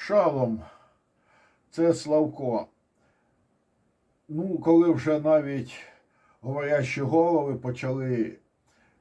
Шалом, це Славко. Ну, коли вже навіть говорящі голови почали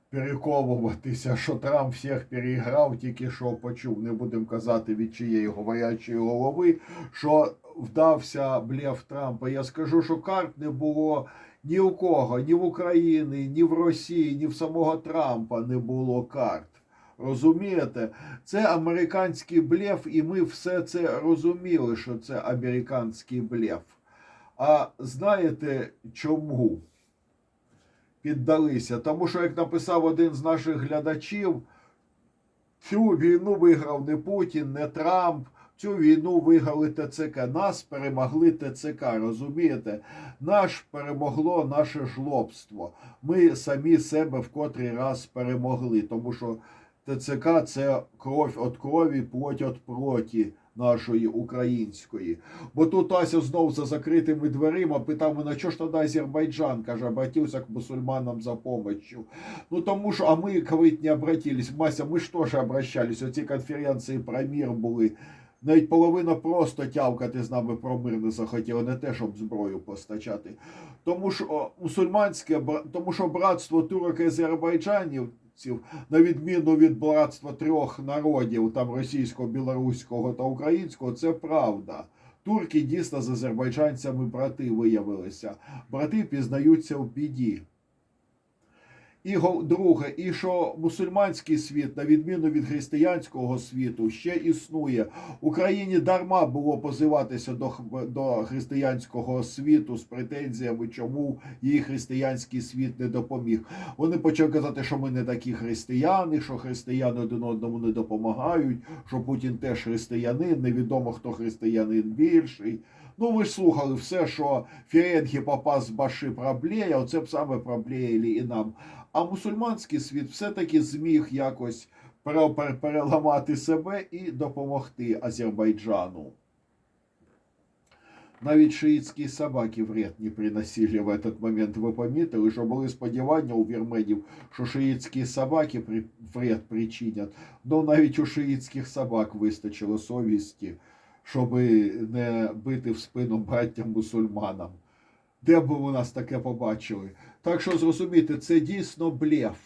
перековуватися, що Трамп всіх переіграв, тільки що почув, не будемо казати від чиєї говорячої голови, що вдався блеф Трампа. Я скажу, що карт не було ні у кого, ні в Україні, ні в Росії, ні в самого Трампа не було карт. Розумієте? Це американський блеф, і ми все це розуміли, що це американський блеф. А знаєте чому піддалися? Тому що, як написав один з наших глядачів, цю війну виграв не Путін, не Трамп. Цю війну виграли ТЦК. Нас перемогли ТЦК. Розумієте? Наш перемогло наше жлобство. Ми самі себе в котрий раз перемогли, тому що ТЦК це кров від крові, плоть від плоті нашої української. Бо тут Ася знов за закритими дверима питав мене, що ж тоді Азербайджан, каже, обратився к мусульманам за помощью. Ну тому що, а ми, коли не обратились, Мася, ми ж теж обращались, оці конференції про мир були. Навіть половина просто тявкати з нами про мир не захотіла, не те, щоб зброю постачати. Тому що мусульманське, тому що братство турок і азербайджанівців, на відміну від братства трьох народів, там російського, білоруського та українського, це правда. Турки дійсно з азербайджанцями брати виявилися. Брати пізнаються в біді. І друге, і що мусульманський світ, на відміну від християнського світу, ще існує. Україні дарма було позиватися до, до християнського світу з претензіями, чому їй християнський світ не допоміг. Вони почали казати, що ми не такі християни, що християни один одному не допомагають, що Путін теж християнин, невідомо хто християнин більший. Ну, ви ж слухали все, що Ференгі попав з баши проблея, оце б саме проблеяли і нам. А мусульманський світ все-таки зміг якось пере- пере- переламати себе і допомогти Азербайджану. Навіть шиїцькі собаки вред не приносили в этот момент. Ви помітили, що були сподівання у вірменів, що шиїцькі собаки вред причинять. Ну навіть у шиїцьких собак вистачило совісті, щоб не бити в спину браттям мусульманам. Де б ви у нас таке побачили? Так що зрозумійте, це дійсно блеф.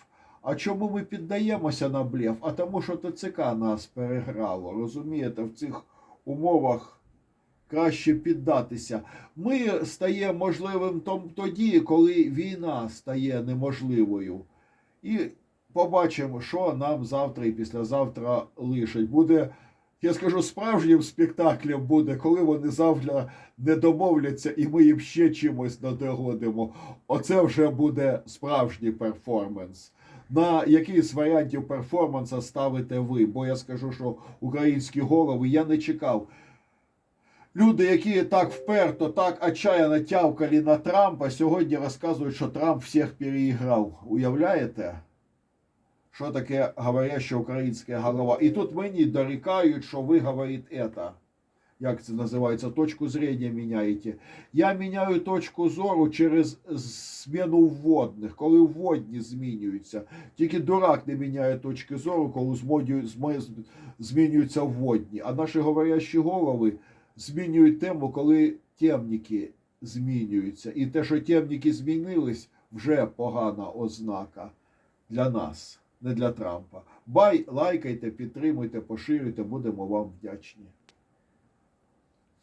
А чому ми піддаємося на блеф? А тому, що ТЦК нас переграло. Розумієте, в цих умовах краще піддатися. Ми стає можливим тоді, коли війна стає неможливою. І побачимо, що нам завтра і післязавтра лишить. Буде, я скажу, справжнім спектаклем буде, коли вони завтра не домовляться, і ми їм ще чимось надогодимо. Оце вже буде справжній перформанс. На який з варіантів перформанса ставите ви? Бо я скажу, що українські голови я не чекав. Люди, які так вперто, так отчаянно тявкали на Трампа, сьогодні розказують, що Трамп всіх переіграв. Уявляєте? Що таке говоряща українська голова? І тут мені дорікають, що ви говорите это. Як це називається? Точку зрення міняєте. Я міняю точку зору через зміну вводних, коли вводні змінюються. Тільки дурак не міняє точки зору, коли змінюються вводні. А наші говорящі голови змінюють тему, коли темники змінюються. І те, що темники змінились, вже погана ознака для нас, не для Трампа. Бай, лайкайте, підтримуйте, поширюйте, будемо вам вдячні.